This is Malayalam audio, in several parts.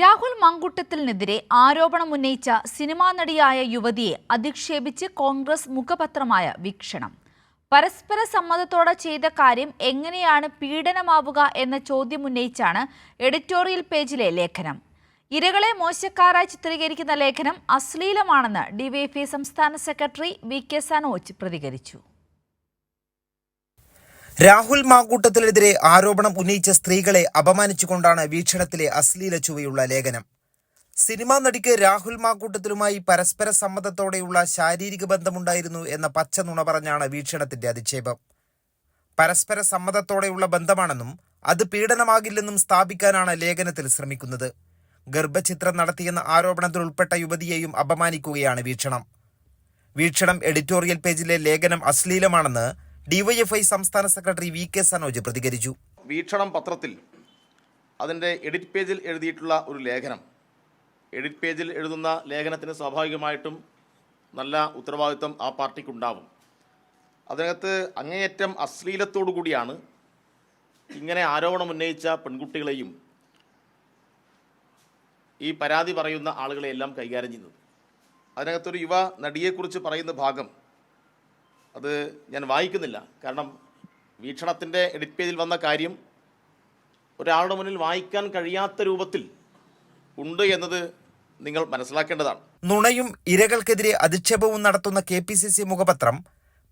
രാഹുൽ മങ്കുട്ടത്തിനെതിരെ ആരോപണം ഉന്നയിച്ച സിനിമാ നടിയായ യുവതിയെ അധിക്ഷേപിച്ച് കോൺഗ്രസ് മുഖപത്രമായ വീക്ഷണം. പരസ്പര സമ്മതത്തോടെ ചെയ്ത കാര്യം എങ്ങനെയാണ് പീഡനമാവുക എന്ന ചോദ്യം ഉന്നയിച്ചാണ് എഡിറ്റോറിയൽ പേജിലെ ലേഖനം. ഇരകളെ മോശക്കാരായി ചിത്രീകരിക്കുന്ന ലേഖനം അശ്ലീലമാണെന്ന് ഡിവൈഎഫ്ഐ സംസ്ഥാന സെക്രട്ടറി വി കെ സനോജ് പ്രതികരിച്ചു. രാഹുൽ മാക്കൂട്ടത്തിനെതിരെ ആരോപണം ഉന്നയിച്ച സ്ത്രീകളെ അപമാനിച്ചുകൊണ്ടാണ് വീക്ഷണത്തിലെ അശ്ലീല ചുവയുള്ള ലേഖനം. സിനിമാ നടിക്ക് രാഹുൽ മാക്കൂട്ടത്തിലുമായി പരസ്പര സമ്മതത്തോടെയുള്ള ശാരീരിക ബന്ധമുണ്ടായിരുന്നു എന്ന പച്ച നുണ പറഞ്ഞാണ് വീക്ഷണത്തിന്റെ അധിക്ഷേപം. പരസ്പര സമ്മതത്തോടെയുള്ള ബന്ധമാണെന്നും അത് പീഡനമാകില്ലെന്നും സ്ഥാപിക്കാനാണ് ലേഖനത്തിൽ ശ്രമിക്കുന്നത്. ഗർഭചിത്രം നടത്തിയെന്ന ആരോപണത്തിൽ ഉൾപ്പെട്ട യുവതിയെയും അപമാനിക്കുകയാണ് വീക്ഷണം. വീക്ഷണം എഡിറ്റോറിയൽ പേജിലെ ലേഖനം അശ്ലീലമാണെന്ന് ഡിവൈഎഫ്ഐ സംസ്ഥാന സെക്രട്ടറി വി കെ സനോജ് പ്രതികരിച്ചു. വീക്ഷണം പത്രത്തിൽ അതിന്റെ എഡിറ്റ് പേജിൽ എഴുതിയിട്ടുള്ള ഒരു ലേഖനം. എഡിറ്റ് പേജിൽ എഴുതുന്ന ലേഖനത്തിന് സ്വാഭാവികമായിട്ടും നല്ല ഉത്തരവാദിത്വം ആ പാർട്ടിക്കുണ്ടാവും. അതിനകത്ത് അങ്ങേയറ്റം അശ്ലീലത്തോടു കൂടിയാണ് ഇങ്ങനെ ആരോപണം ഉന്നയിച്ച പെൺകുട്ടികളെയും ഈ പരാതി പറയുന്ന ആളുകളെയെല്ലാം കൈകാര്യം ചെയ്യുന്നത്. അതിനകത്തൊരു യുവ നടിയെക്കുറിച്ച് പറയുന്ന ഭാഗം അത് ഞാൻ വായിക്കുന്നില്ല. കാരണം വീക്ഷണത്തിന്റെ എഡിറ്റ് പേജിൽ വന്ന കാര്യം ഒരാളുടെ മുന്നിൽ വായിക്കാൻ കഴിയാത്ത രൂപത്തിൽ ഉണ്ട് എന്നത് നിങ്ങൾ മനസ്സിലാക്കേണ്ടതാണ്. നുണയും ഇരകൾക്കെതിരെ അധിക്ഷേപവും നടത്തുന്ന കെ പി സി സി മുഖപത്രം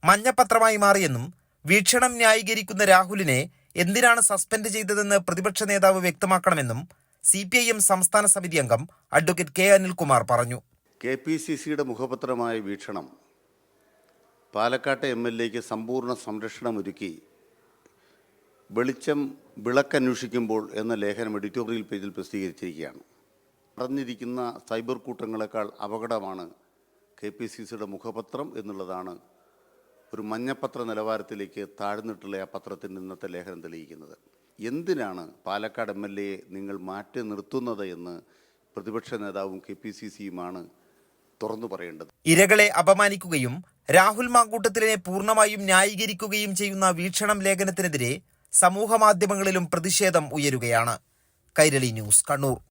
മഞ്ഞപത്രമായി മാറിയെന്നും വീക്ഷണം ന്യായീകരിക്കുന്ന രാഹുലിനെ എന്തിനാണ് സസ്പെൻഡ് ചെയ്തതെന്ന് പ്രതിപക്ഷ നേതാവ് വ്യക്തമാക്കണമെന്നും സി പി ഐ എം സംസ്ഥാന സമിതി അംഗം അഡ്വക്കേറ്റ് കെ അനിൽകുമാർ പറഞ്ഞു. കെ പി സി സിയുടെ മുഖപത്രമായ വീക്ഷണം പാലക്കാട്ടെ എം എൽ എക്ക് സമ്പൂർണ സംരക്ഷണം ഒരുക്കി വെളിച്ചം വിളക്കന്വേഷിക്കുമ്പോൾ എന്ന ലേഖനം എഡിറ്റോറിയൽ പേജിൽ പ്രസിദ്ധീകരിച്ചിരിക്കുകയാണ്. നടന്നിരിക്കുന്ന സൈബർ കൂട്ടങ്ങളെക്കാൾ അപകടമാണ് കെ പി സി സിയുടെ മുഖപത്രം എന്നുള്ളതാണ് ഒരു മഞ്ഞപ്പത്ര നിലവാരത്തിലേക്ക് താഴ്ന്നിട്ടുള്ള ആ പത്രത്തിന്റെ ഇന്നത്തെ ലേഖനം തെളിയിക്കുന്നത്. എന്തിനാണ് പാലക്കാട് എം എൽ നിങ്ങൾ മാറ്റി നിർത്തുന്നത് എന്ന് പ്രതിപക്ഷ നേതാവും കെ പി സി സിയുമാണ് തുറന്നു പറയേണ്ടത്? ഇരകളെ അപമാനിക്കുകയും രാഹുൽ മാങ്കൂട്ടത്തിലിനെ പൂർണമായും ന്യായീകരിക്കുകയും ചെയ്യുന്ന വീക്ഷണം ലേഖനത്തിനെതിരെ സമൂഹ മാധ്യമങ്ങളിലും പ്രതിഷേധം ഉയരുകയാണ്. കൈരളി ന്യൂസ് കണ്ണൂർ.